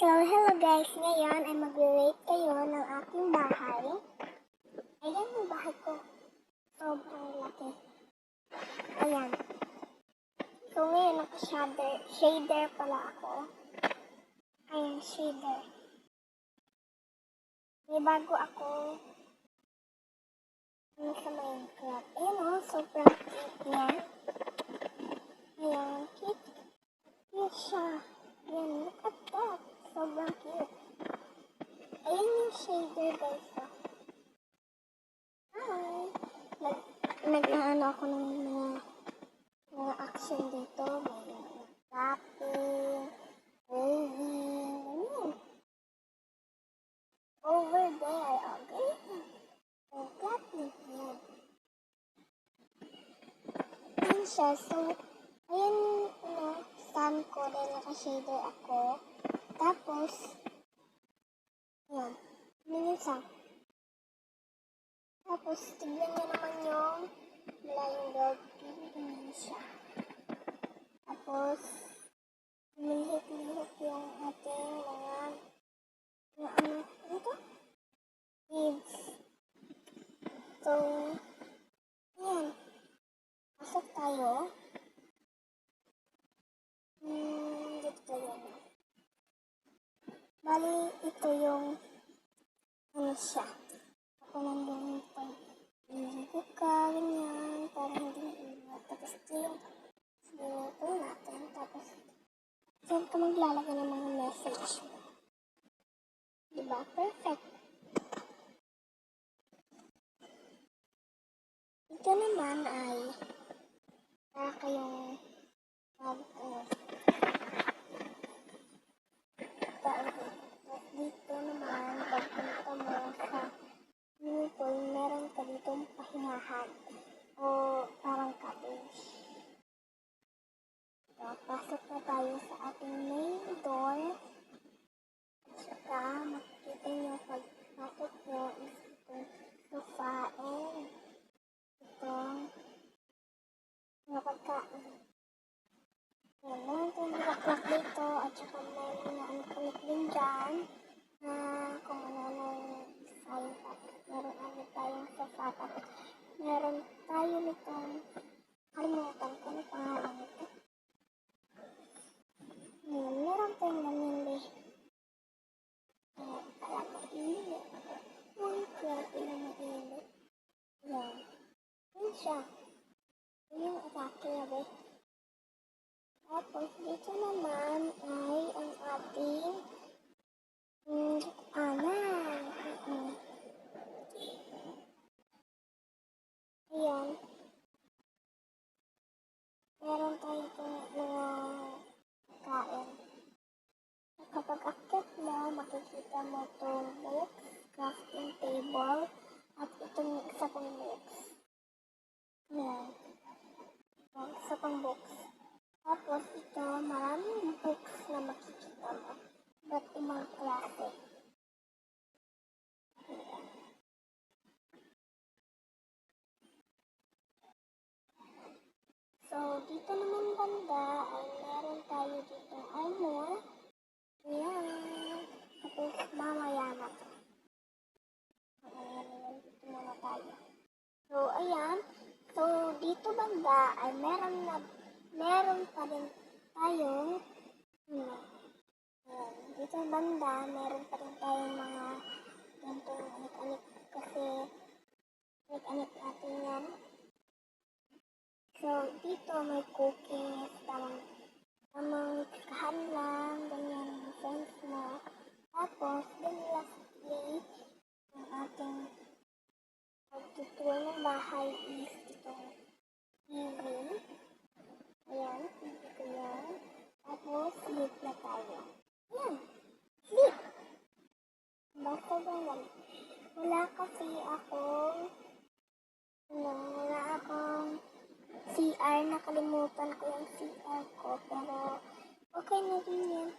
So, hello guys. Ngayon ay magre-rate kayo ng aking bahay. Ayan yung bahay ko. Sobrang laki. Ayan. So, ngayon naka-shader. Shader pala ako. Ayan, shader. May bago ako. Ano sa Minecraft. Ayan o, sobrang cute niya. Ayan, cute. Cute siya. Ayan, look at that. Sobrang cute. Ayan yung shader guys. oh. Hi! Nag, nag-ano ako ng mga mga action dito. May tapping, waving, ganyan. Over there, ganyan. Oh, got me yan. Ayan siya. So, ayan yung ano, sun ko dahil naka-shader ako. Tapos, yung sun. Tapos, tignan flying dog. Ganyan siya. Tapos, lihit-lihit yung ating mga, mga ano, ano to? Leaves. So, ayan. Pasok tayo. Hmm, dito tayo. Bali, ito yung ano siya. Ako nandun pag niligo ka, ganyan, para hindi maingat. Tapos ito yung swimming pool natin. Tapos, saan ka maglalagay ng mga message mo? Diba? Perfect. Ito naman ay para kayong mag, ano, tawag dito. Dito naman, pagpunta mo sa swimming pool, meron ka ditong pahingahan o parang cottage. So, pasok na tayo sa ating main door. At saka, makikita nyo pagpasok nyo is itong sofa and itong mga pagkain. Ayan, meron tayong bulaklak dito at saka may mga anak-anak din dyan na kung ano-anong design tapos meron ano tayong sofa tapos meron tayo nitong kalimutan ko na pangalan nito. Ayan, meron tayong ganyan din. Ayan, kaya mainit. Uy, grabe na mainit. Ayan. Ayan siya. Ayan yung atake ba? Tapos, dito naman ay ang ating mm, anan. Mm. Ayan. Meron tayo mga kain. Kapag akit mo, makikita mo itong book, crafting table, at itong isa pang books. Ayan. Yung isa pang books. Tapos ito, maraming books na makikita mo. Ba't ibang klase? So, dito naman banda ay meron tayo dito armor. Ayan. Tapos mamaya na. Ayan, ayan, dito muna tayo. So, ayan. So, dito banda ay meron na, meron pa rin tayong, ano, dito banda, meron pa rin tayong mga gantong anik-anik kasi anik-anik natin yan. So, dito may cookies, tamang, tamang tsikahan lang, ganyan, friends mo. Tapos, then lastly, ang ating pagtutuloy ng bahay is itong TV. Ayan, TV ko yan. Tapos, sleep na tayo. Ayan, sleep! Basta ganun. Wala kasi akong, ano, wala akong Nakalimutan ko yung CR ko. Pero, okay na rin yan.